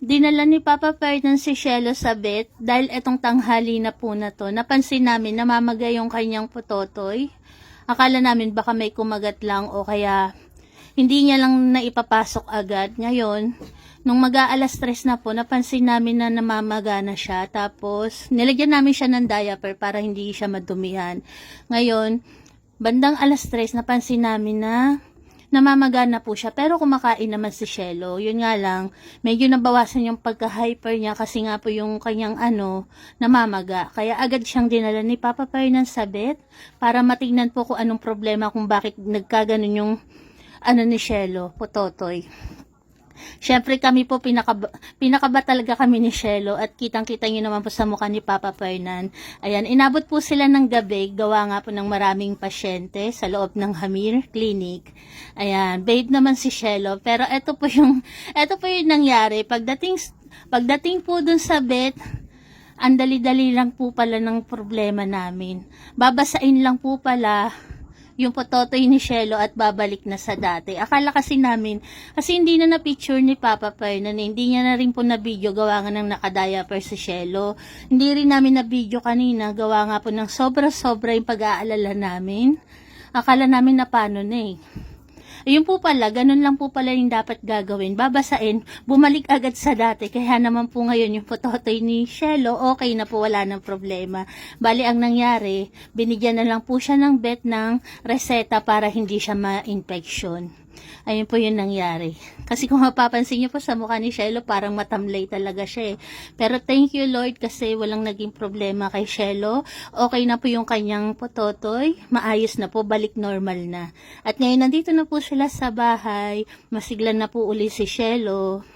dinala ni Papa Ferdinand si Shelo sa vet dahil etong tanghali na po na to. Napansin namin namamagay yung kanyang putotoy. Akala namin baka may kumagat lang o kaya hindi niya lang naipapasok agad. Ngayon, nung mag-aalas stress na po, napansin namin na namamaga na siya. Tapos, nilagyan namin siya ng diaper para hindi siya madumihan. Ngayon, bandang alas stress, napansin namin na namamaga na po siya. Pero kumakain naman si Shelo. Yun nga lang, medyo nabawasan yung pagka-hyper niya kasi nga po yung kanyang ano, namamaga. Kaya agad siyang dinala ni Papa Fernan sa vet para matignan po kung anong problema kung bakit nagkaganon yung ano ni Shelo, Pototoy. Siyempre kami po pinakaba, pinakaba talaga kami ni Shelo at kitang-kita nyo naman po sa mukha ni Papa Fernan. Ayan, inabot po sila ng gabi, gawa nga po ng maraming pasyente sa loob ng Hamir Clinic. Ayan, babe naman si Shelo, pero eto po yung, eto po yung nangyari. Pagdating, pagdating po dun sa vet, ang dali-dali lang po pala ng problema namin. Babasain lang po pala yung pototoy ni Shelo at babalik na sa dati. Akala kasi namin, kasi hindi na na-picture ni Papa Fernan, eh. hindi niya na rin po na video gawa nga ng nakadiaper si Shelo. Hindi rin namin na video kanina, gawa nga po ng sobra-sobra yung pag-aalala namin. Akala namin na paano na eh. Ayun po pala, ganun lang po pala yung dapat gagawin. Babasain, bumalik agad sa dati. Kaya naman po ngayon yung pototoy ni Shelo, okay na po, wala ng problema. Bali, ang nangyari, binigyan na lang po siya ng bet ng reseta para hindi siya ma-infection. Ayun po yung nangyari. Kasi kung mapapansin niyo po sa mukha ni Shelo, parang matamlay talaga siya eh. Pero thank you Lord kasi walang naging problema kay Shelo. Okay na po yung kanyang pototoy. Maayos na po, balik normal na. At ngayon nandito na po sila sa bahay. Masiglan na po uli si Shelo.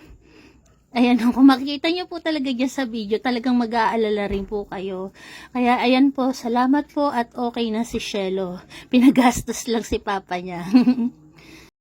Ayan, kung makikita niyo po talaga dyan sa video, talagang mag-aalala rin po kayo. Kaya ayan po, salamat po at okay na si Shelo. Pinagastos lang si papa niya.